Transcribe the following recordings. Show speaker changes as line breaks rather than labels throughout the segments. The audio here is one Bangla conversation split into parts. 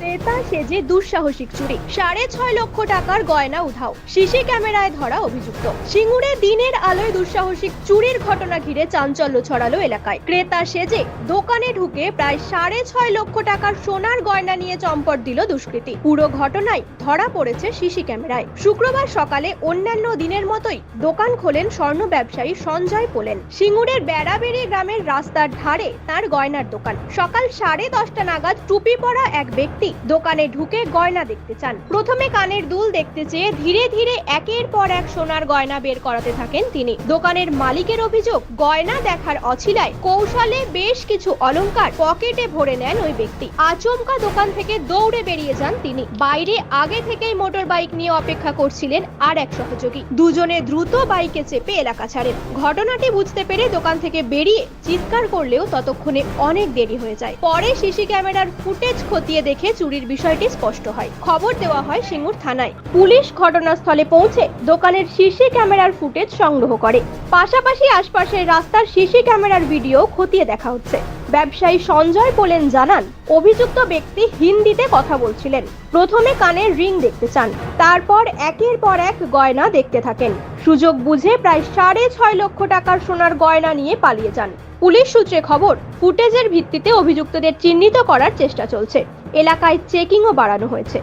ক্রেতা সেজে দুঃসাহসিক চুরি। সাড়ে ছয় লক্ষ টাকার গয়না উধাও। সিসি ক্যামেরায় ধরা অভিযুক্ত। সিঙ্গুরে দিনের আলোয় দুঃসাহসিক চুরির ঘটনা ঘিরে চাঞ্চল্য ছড়ালো এলাকায়। ক্রেতা সেজে দোকানে ঢুকে প্রায় সাড়ে ছয় লক্ষ টাকার সোনার গয়না নিয়ে চম্পট দিল দুষ্কৃতী। পুরো ঘটনায় ধরা পড়েছে সিসি ক্যামেরায়। শুক্রবার সকালে অন্যান্য দিনের মতোই দোকান খোলেন স্বর্ণ ব্যবসায়ী সঞ্জয় পোলেন। সিঙ্গুরের বেড়াবেড়ি গ্রামের রাস্তার ধারে তার গয়নার দোকান। সকাল সাড়ে দশটা নাগাদ টুপি পরা এক ব্যক্তি দোকানে ঢুকে গয়না দেখতে চান। প্রথমে কানের দুল দেখতে চেয়ে ধীরে ধীরে একের পর এক সোনার গয়না বের করাতে থাকেন তিনি। দোকানের মালিকের অভিযোগ, গয়না দেখার অছিলায় কৌশলে বেশ কিছু অলংকার পকেটে ভরে নেন ওই ব্যক্তি। আচমকা দোকান থেকে দৌড়ে বেরিয়ে যান তিনি। বাইরে আগে থেকেই মোটর বাইক নিয়ে অপেক্ষা করছিলেন আর এক সহযোগী। দুজনে দ্রুত বাইকে চেপে এলাকা ছাড়েন। ঘটনাটি বুঝতে পেরে দোকান থেকে বেরিয়ে চিৎকার করলেও ততক্ষণে অনেক দেরি হয়ে যায়। পরে সিসি ক্যামেরার ফুটেজ খতিয়ে দেখে চুরির বিষয়টি স্পষ্ট হয়। খবর দেওয়া হয় সিঙ্গুর থানায়। পুলিশ ঘটনাস্থলে পৌঁছে দোকানের সিসি ক্যামেরার ফুটেজ সংগ্রহ করে। পাশাপাশি আশপাশের রাস্তার সিসি ক্যামেরার ভিডিও খতিয়ে দেখা হচ্ছে। ব্যবসায়ী সঞ্জয় পোলেন জানান, অভিযুক্ত ব্যক্তি হিন্দিতে কথা বলছিলেন। প্রথমে কানের রিং দেখতে চান, তারপর একের পর এক গয়না দেখতে থাকেন। সুযোগ বুঝে প্রায় সাড়ে ছয় লক্ষ টাকার সোনার গয়না নিয়ে পালিয়ে যান। পুলিশ সূত্রে খবর, ফুটেজের ভিত্তিতে অভিযুক্তদের চিহ্নিত করার চেষ্টা চলছে। এলাকায় চেকিংও বাড়ানো হয়েছে।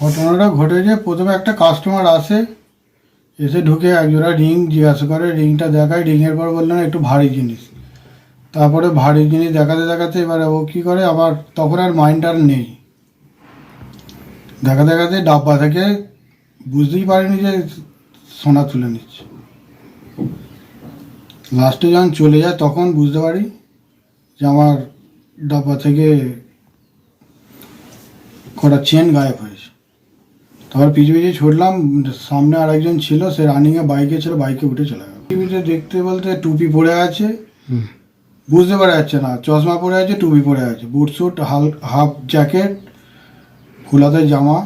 ঘটনাটা ঘটেছে, প্রথমে একটা কাস্টমার আসে, এসে ঢুকে একজোড়া রিং, জিজ্ঞাসা করে, রিংটা দেখায় রিংয়ের পর বললেন একটু ভারী জিনিস। তারপরে ভারী জিনিস দেখাতে দেখাতে এবারে ও কী করে? আবার তখন আর মাইন্ড আর নেই। দেখা দেখাতে ডাব্বা থেকে বুঝতেই পারিনি যে সোনা তুলে নিচ্ছে। লাস্টে যখন চলে যায় তখন বুঝতে পারি যে আমার ডাব্বা থেকে কটা চেন গায়েব হয়েছে। তারপর পিছু পিছু ছুটলাম, সামনে আর একজন ছিল, সে রানিংয়ে বাইকে ছিল বাইকে উঠে চলে গেল। দেখতে বলতে টুপি পরে আছে। বুঝতে পারা যাচ্ছে না। চশমা পরে আছে টুপি পরে আছে। বুট স্যুট হাল হাফ জ্যাকেট খোলাতে জামা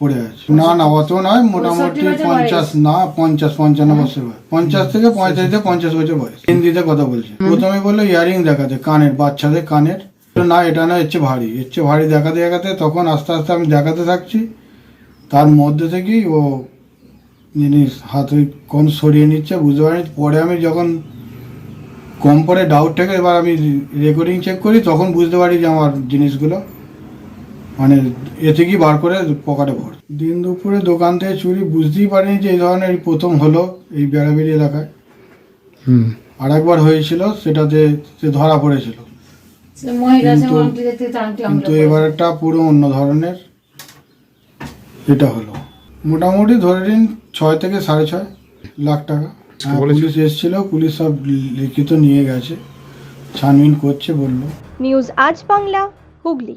পরে আছে। না না অত নয় মোটামুটি পঞ্চাশ না পঞ্চাশ পঞ্চান্ন বছর বয়স। পঞ্চাশ থেকে পঁয়তাল্লিশ থেকে পঞ্চাশ বছর বয়স। হিন্দিতে কথা বলছে। প্রথমে বলল ইয়ারিং দেখাতে কানের বাচ্চাদের কানের। না এটা না এর চেয়ে ভারী। এর চেয়ে ভারী দেখাতে দেখাতে তখন আস্তে আস্তে আমি দেখাতে থাকছি। তার মধ্যে থেকেই ও জিনিস হাতে কোন সরিয়ে নিচ্ছে বুঝতে পারিনি। পরে আমি যখন কম পরে ডাউট থেকে এবার আমি রেকর্ডিং চেক করি তখন বুঝতে পারি যে আমার জিনিসগুলো মানে এ থেকেই বার করে পকেটে ভর। দিন দুপুরে দোকান থেকে চুরি বুঝতেই পারিনি যে এই ধরনের প্রথম হলো এই বেড়াবেড়ি এলাকায়।
হুম।
আর একবার হয়েছিল সেটাতে সে ধরা পড়েছিল। কিন্তু-
আমরা
এবারটা পুরো অন্য ধরনের। এটা হলো। মোটামুটি ধরে নিন ছয় থেকে সাড়ে ছয় লাখ টাকা? পুলিশ এসেছিল পুলিশ সব লিখিত নিয়ে গেছে। ছানবিন করছে বলল।
নিউজ আজ বাংলা হুগলি।